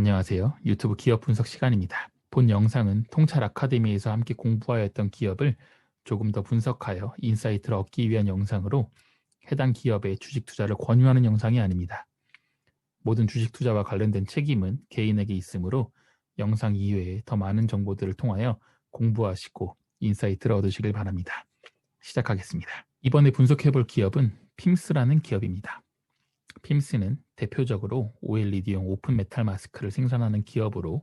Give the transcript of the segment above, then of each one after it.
안녕하세요. 유튜브 기업 분석 시간입니다. 본 영상은 통찰 아카데미에서 함께 공부하였던 기업을 조금 더 분석하여 인사이트를 얻기 위한 영상으로 해당 기업의 주식 투자를 권유하는 영상이 아닙니다. 모든 주식 투자와 관련된 책임은 개인에게 있으므로 영상 이외에 더 많은 정보들을 통하여 공부하시고 인사이트를 얻으시길 바랍니다. 시작하겠습니다. 이번에 분석해 볼 기업은 핌스라는 기업입니다. 핌스는 대표적으로 OLED용 오픈 메탈 마스크를 생산하는 기업으로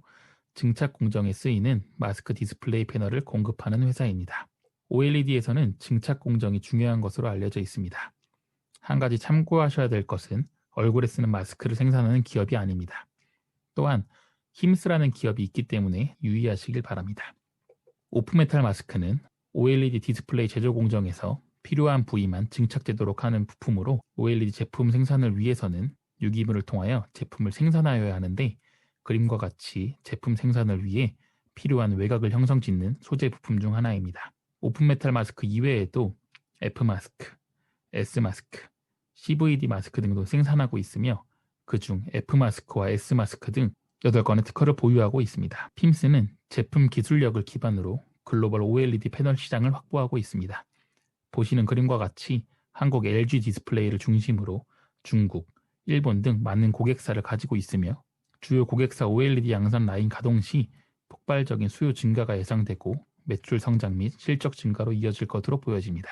증착 공정에 쓰이는 마스크 디스플레이 패널을 공급하는 회사입니다. OLED에서는 증착 공정이 중요한 것으로 알려져 있습니다. 한 가지 참고하셔야 될 것은 얼굴에 쓰는 마스크를 생산하는 기업이 아닙니다. 또한 힘스라는 기업이 있기 때문에 유의하시길 바랍니다. 오픈메탈 마스크는 OLED 디스플레이 제조 공정에서 필요한 부위만 증착되도록 하는 부품으로 OLED 제품 생산을 위해서는 유기물을 통하여 제품을 생산하여야 하는데 그림과 같이 제품 생산을 위해 필요한 외곽을 형성짓는 소재 부품 중 하나입니다. 오픈메탈 마스크 이외에도 F 마스크, S 마스크, CVD 마스크 등도 생산하고 있으며 그중 F 마스크와 S 마스크 등 8건의 특허를 보유하고 있습니다. 핌스는 제품 기술력을 기반으로 글로벌 OLED 패널 시장을 확보하고 있습니다. 보시는 그림과 같이 한국 LG 디스플레이를 중심으로 중국, 일본 등 많은 고객사를 가지고 있으며 주요 고객사 OLED 양산 라인 가동 시 폭발적인 수요 증가가 예상되고 매출 성장 및 실적 증가로 이어질 것으로 보여집니다.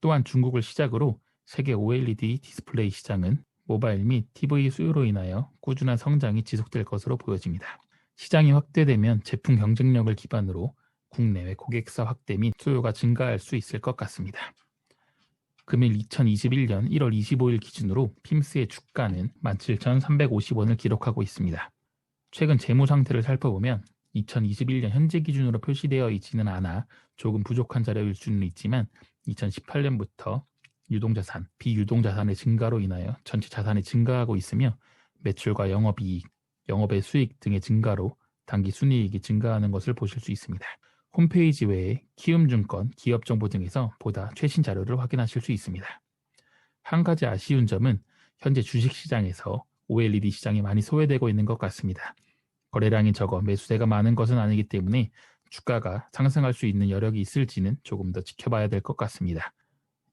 또한 중국을 시작으로 세계 OLED 디스플레이 시장은 모바일 및 TV 수요로 인하여 꾸준한 성장이 지속될 것으로 보여집니다. 시장이 확대되면 제품 경쟁력을 기반으로 국내외 고객사 확대 및 수요가 증가할 수 있을 것 같습니다. 금일 2021년 1월 25일 기준으로 핌스의 주가는 17,350원을 기록하고 있습니다. 최근 재무 상태를 살펴보면 2021년 현재 기준으로 표시되어 있지는 않아 조금 부족한 자료일 수는 있지만 2018년부터 유동자산, 비유동자산의 증가로 인하여 전체 자산이 증가하고 있으며 매출과 영업이익, 영업의 수익 등의 증가로 단기 순이익이 증가하는 것을 보실 수 있습니다. 홈페이지 외에 키움증권, 기업정보 등에서 보다 최신 자료를 확인하실 수 있습니다. 한 가지 아쉬운 점은 현재 주식시장에서 OLED 시장이 많이 소외되고 있는 것 같습니다. 거래량이 적어 매수세가 많은 것은 아니기 때문에 주가가 상승할 수 있는 여력이 있을지는 조금 더 지켜봐야 될 것 같습니다.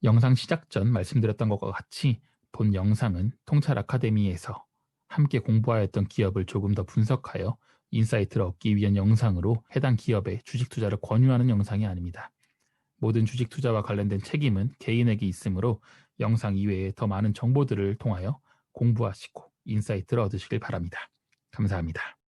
영상 시작 전 말씀드렸던 것과 같이 본 영상은 통찰 아카데미에서 함께 공부하였던 기업을 조금 더 분석하여 인사이트를 얻기 위한 영상으로 해당 기업의 주식 투자를 권유하는 영상이 아닙니다. 모든 주식 투자와 관련된 책임은 개인에게 있으므로 영상 이외에 더 많은 정보들을 통하여 공부하시고 인사이트를 얻으시길 바랍니다. 감사합니다.